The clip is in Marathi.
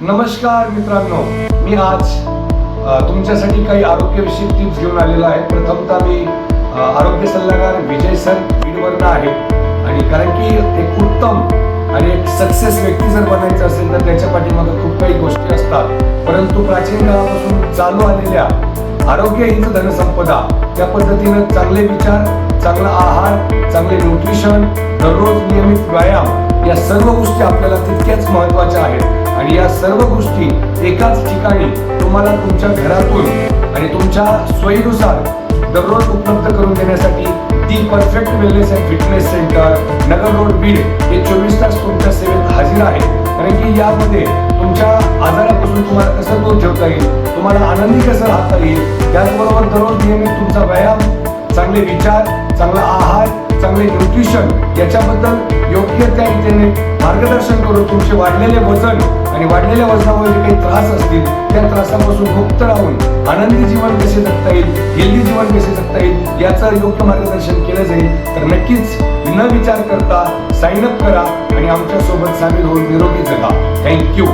नमस्कार मित्रांनो. मी आज तुमच्यासाठी काही आरोग्यविषयक टिप्स घेऊन आलेला आहे. प्रथमतः मी आरोग्य सल्लागार विजय सर बीडवरनं आहे. आणि कारण की एक उत्तम आणि एक सक्सेस व्यक्ती जर बनायचं असेल तर त्याच्या पाठीमागे खूप काही गोष्टी असतात. परंतु प्राचीन काळापासून चालू आलेल्या आरोग्य हीच धनसंपदा त्या पद्धतीनं चांगले विचार चांगला आहार चांगले न्यूट्रिशन दररोज नियमित व्यायाम या सर्व गोष्टी आपल्याला तितक्याच महत्त्वाच्या आहेत. आणि या सर्व गोष्टी एकाच ठिकाणी तुम्हाला तुमच्या घरातून आणि तुमच्या सोयीनुसार दररोज उपलब्ध करून देण्यासाठी the perfect wellness and fitness centre Nagar road Beed हे चोवीस तास तुमच्या सेवेत हजर आहे. कारण की यामध्ये तुमच्या आजारापासून तुम्हाला कसं दूर ठेवता येईल तुम्हाला आनंदी कसं राहता येईल त्याचबरोबर दररोज नियमित तुमचा व्यायाम चांगले विचार चांगला आहार चांगले न्यूट्रिशन याच्याबद्दल योग्य त्या रीतीने मार्गदर्शन करून तुमचे वाढलेले वजन आणि वाढलेल्या वजनामुळे जे काही त्रास असतील त्या त्रासापासून मुक्त राहून आनंदी जीवन कसे जगता येईल हेल्दी जीवन कसे जगता येईल याचं योग्य मार्गदर्शन केलं जाईल. तर नक्कीच न विचार करता साइन अप करा आणि आमच्यासोबत सामील होऊन निरोगी जगा. थँक्यू